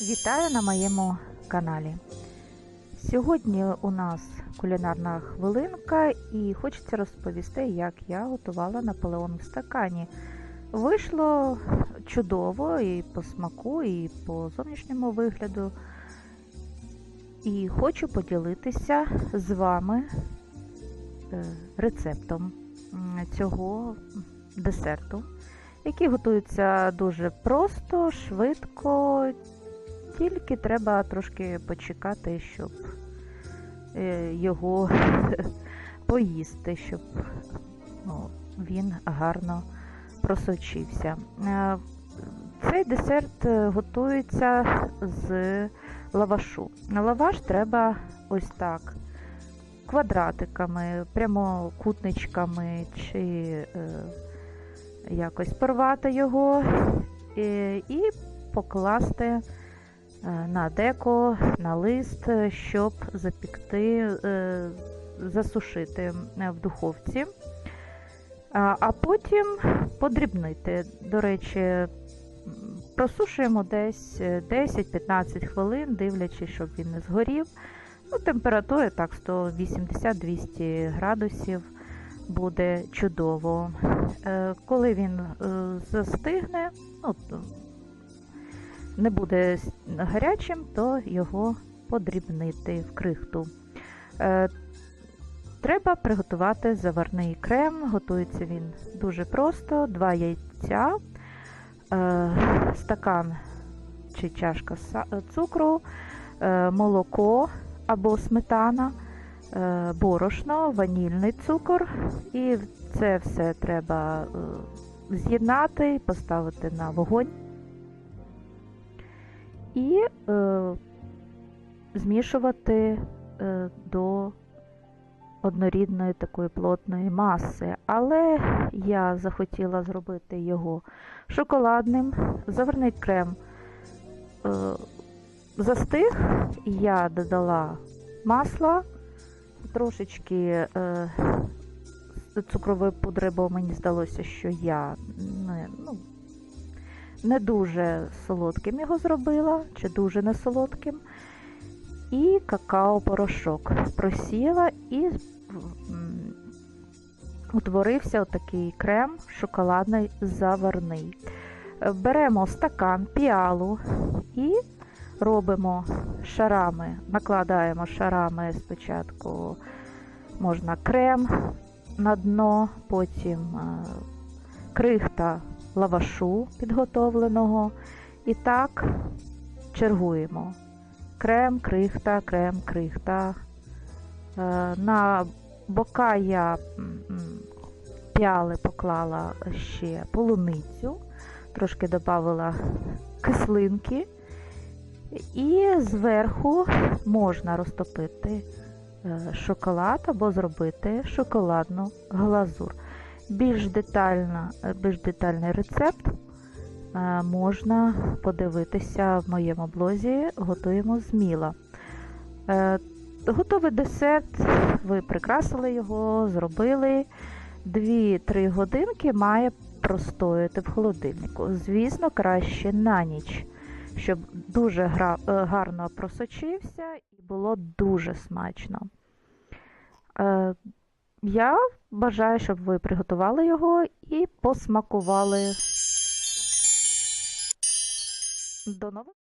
Вітаю на моєму каналі. Сьогодні у нас кулінарна хвилинка і хочеться розповісти, як я готувала наполеон в стакані. Вийшло чудово і по смаку, і по зовнішньому вигляду. І хочу поділитися з вами е, рецептом цього десерту, який готується дуже просто, швидко, тільки треба трошки почекати, щоб е, його поїсти, щоб ну, він гарно просочився. Е, Цей десерт е, готується з лавашу. На лаваш треба ось так. Квадратиками, прямокутничками чи е, якось порвати його е, і покласти на деко, на лист, е, щоб запікти, е, засушити е, в духовці, а, потім подрібнити. До речі, просушуємо десь е, 10-15 хвилин, дивлячись, щоб він не згорів. Ну, температури так 180-200 градусів буде чудово. Е, Коли він е, застигне, ну, не буде гарячим, то його подрібнити в крихту. Е, Треба приготувати заварний крем. Готується він дуже просто: 2 яйця, е, стакан чи чашка цукру, е, молоко або сметана, борошно, ванільний цукор. І це все треба з'єднати, поставити на вогонь і е, змішувати е, до однорідної такої плотної маси. Але я захотіла зробити його шоколадним. Заварний крем е, застиг, я додала масла, трошечки е, цукрової пудри, бо мені здалося, що я не, ну, не дуже солодким його зробила, чи дуже не солодким. І какао-порошок просіла і утворився отакий крем шоколадний заварний. Беремо стакан, піалу і робимо шарами, накладаємо шарами спочатку можна крем на дно, потім е, крихта лавашу підготовленого. І так чергуємо. Крем, крихта, крем, крихта. Е, На бока я м, поклала ще полуницю, трошки додала кислинки. І зверху можна розтопити е, шоколад або зробити шоколадну глазур. Більш, детально, е, більш детальний рецепт е, можна подивитися в моєму блозі Готуємо з. Е, Готовий десерт, ви прикрасили його, зробили. 2-3 годинки має простояти в холодильнику. Звісно, краще на ніч, щоб дуже гарно просочився і було дуже смачно. Я бажаю, щоб ви приготували його і посмакували. До нових